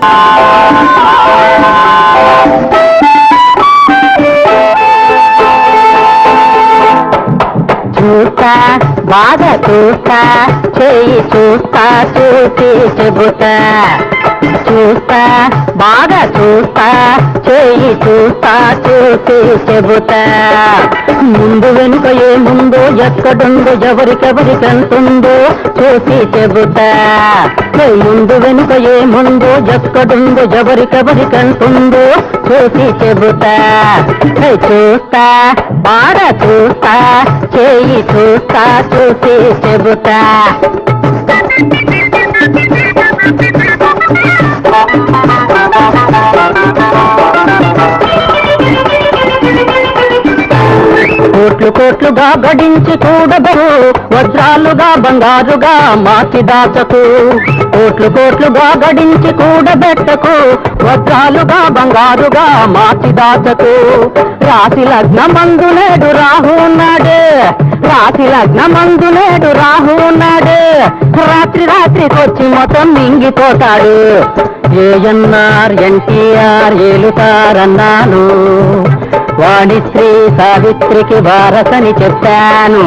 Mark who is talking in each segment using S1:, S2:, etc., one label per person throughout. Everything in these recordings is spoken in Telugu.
S1: చూస్తా బాగా చూస్తా చేయి చూస్తా చూసి చెబుతా. చూస్తా బాగా చూస్తా చేయి చూస్తా చూసి చెబుతా. ముందు వెనుక ఏముందో ఎక్కడుందో ఎవరికెవరికంటుందో చూసి చెబుతా. ముందు వెనుక ఏముందో ఎక్కడుందో ఎవరికెవరికంటుందో చూసి చెబుతా. చూస్తా బాగా చూస్తా చేయి చూస్తా చూసి చెబుతా. కోట్లు కోట్లుగా గడించి కూడదు వజ్రాలుగా బంగారుగా మార్చి దాచకు. కోట్లు కోట్లుగా గడించి కూడబెట్టకు వజ్రాలుగా బంగారుగా మార్చి దాచకు. రాశి లగ్న మందులేడు నేడు రాహు రాశి లగ్న మందు నేడు రాత్రి రాత్రికొచ్చి మొత్తం మింగిపోతాడు. ఏఎన్ఆర్ ఎన్టీఆర్ ఏలుతారన్నాను. వాణిశ్రీ సావిత్రికి వారసని చెప్పాను.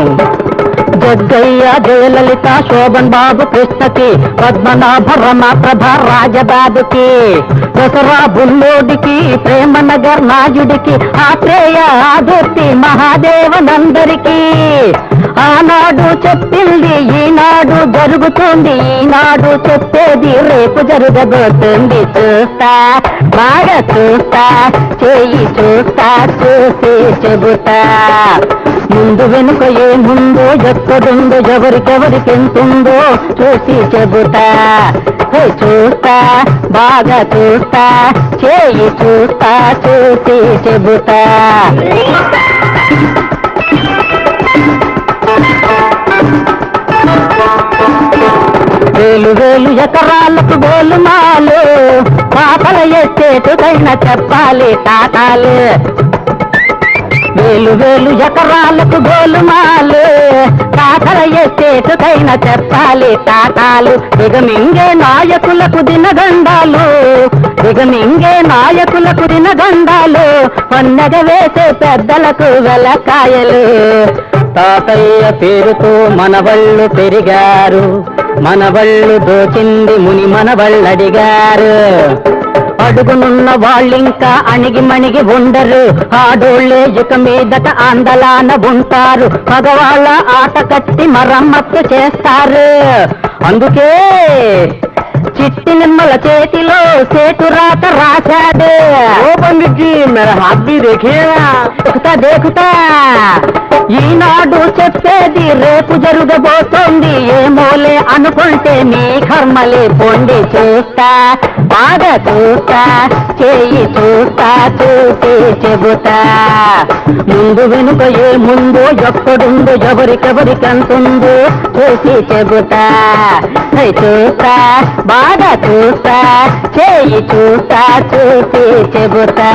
S1: జగ్గయ్య జయలలిత శోభన్ బాబు కృష్ణకి పద్మనాభ రమాప్రభ రాజబాబుకి దసరా బుల్లోడికి ప్రేమ నగర్ నాయుడికి ఆత్రేయ ఆదుర్తి మహాదేవనందరికీ. ఆనాడు చెప్పింది ఈనాడు జరుగుతుంది ఈనాడు చెప్పేది రేపు జరగబోతుంది. చూస్తా బాగా చూస్తా చేయి చూస్తా చూసి చెబుతా. ముందు వెనుక ఏముందో ఎక్కడుందో ఎవరికెవరికెంతుందో చూసి చెబుతా. చూస్తా బాగా చూస్తా చేయి చూస్తా చూసి చెబుతా. వేలు వేలు ఎకరాలకు గోలుమాలు పాపల ఎత్తేటుకైన చెప్పాలి టాటాలు వేలు వేలు ఎకరాలకు గోలుమాలు తాతల ఎత్తేటుకైన చెప్పాలి తాతాలు. దిగమింగే నాయకులకు దినగండాలు దిగమింగే నాయకులకు దినగండాలు పన్నగ వేసే పెద్దలకు వెలకాయలు. తాతయ్య పేరుతో మనవళ్ళు పెరిగారు. మనవళ్ళు దోచింది ముని మనవళ్ళడిగారు. అడుగునున్న వాళ్ళింకా అణిగి మణిగి ఉండరు. ఆడోళ్ళే ఇక మీదట ఆందలాన ఉంటారు. మగవాళ్ళ ఆట కట్టి మరమ్మత్తు చేస్తారు. అందుకే చిట్టి నిమ్మల చేతిలో సేటు రాత రాశాడు. ఓ పండిట్జీ మేర హాబీ దేకుతా దేకుతా ఈనాడు చెప్పేది రేపు జరగబోతోంది. ఏమోలే అనుకుంటే నీ కర్మలే పొండి చూస్తా బాగా చూస్తా చేయి చూస్తా చూసి చెబుతా. ముందు వెనుక ఏ ముందు ఎక్కడుందో ఎవరికెవరికంతుందో చూసి చెబుతా. చూస్తా బాగా చూస్తా చేయి చూస్తా చూసి చెబుతా.